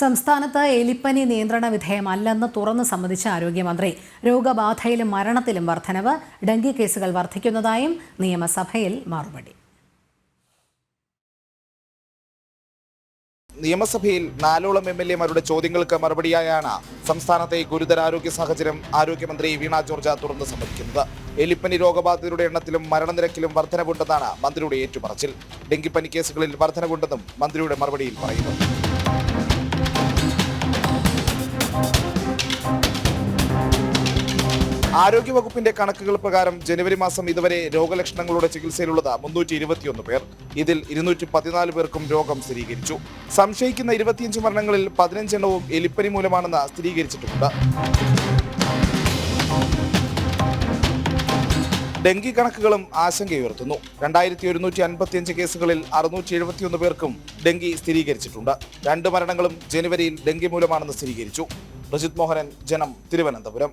സംസ്ഥാനത്ത് എലിപ്പനി നിയന്ത്രണ വിധേയമല്ലെന്ന് തുറന്ന് സമ്മതിച്ച ആരോഗ്യമന്ത്രി. രോഗബാധയിലും മരണത്തിലും വർധനവ്. ഡെങ്കി കേസുകൾ വർദ്ധിക്കുന്നതായും നിയമസഭയിൽ മറുപടി. നിയമസഭയിൽ നാലോളം എം എൽ എമാരുടെ ചോദ്യങ്ങൾക്ക് മറുപടിയായാണ് സംസ്ഥാനത്തെ ഗുരുതരാരോഗ്യ സാഹചര്യം ആരോഗ്യമന്ത്രി വീണ ജോർജ തുറന്ന് സമ്മതിക്കുന്നത്. എലിപ്പനി രോഗബാധിതരുടെ എണ്ണത്തിലും മരണനിരക്കിലും വർധനവുണ്ടെന്നാണ് മന്ത്രിയുടെ ഏറ്റുപറച്ചിൽ. ഡെങ്കിപ്പനി കേസുകളിൽ വർധനവുണ്ടെന്നും മന്ത്രിയുടെ മറുപടിയിൽ പറയുന്നു. ആരോഗ്യവകുപ്പിന്റെ കണക്കുകൾ പ്രകാരം ജനുവരി മാസം ഇതുവരെ രോഗലക്ഷണങ്ങളുടെ ചികിത്സയിലുള്ളത് മുന്നൂറ്റി ഇരുപത്തിയൊന്ന് പേർ. ഇതിൽ ഇരുന്നൂറ്റി പതിനാല് പേർക്കും രോഗം സ്ഥിരീകരിച്ചു. സംശയിക്കുന്ന ഇരുപത്തിയഞ്ച് മരണങ്ങളിൽ പതിനഞ്ചെണ്ണവും എലിപ്പനി മൂലമാണെന്ന് സ്ഥിരീകരിച്ചിട്ടുണ്ട് ഡെങ്കി കണക്കുകളും ആശങ്കയുയർത്തുന്നു. രണ്ടായിരത്തി ഒരുന്നൂറ്റി അൻപത്തിയഞ്ച് കേസുകളിൽ അറുന്നൂറ്റി എഴുപത്തിയൊന്ന് പേർക്കും ഡെങ്കി സ്ഥിരീകരിച്ചിട്ടുണ്ട്. രണ്ട് മരണങ്ങളും ജനുവരിയിൽ ഡെങ്കി മൂലമാണെന്ന് സ്ഥിരീകരിച്ചു. പ്രജിത് മോഹനൻ ജനം തിരുവനന്തപുരം.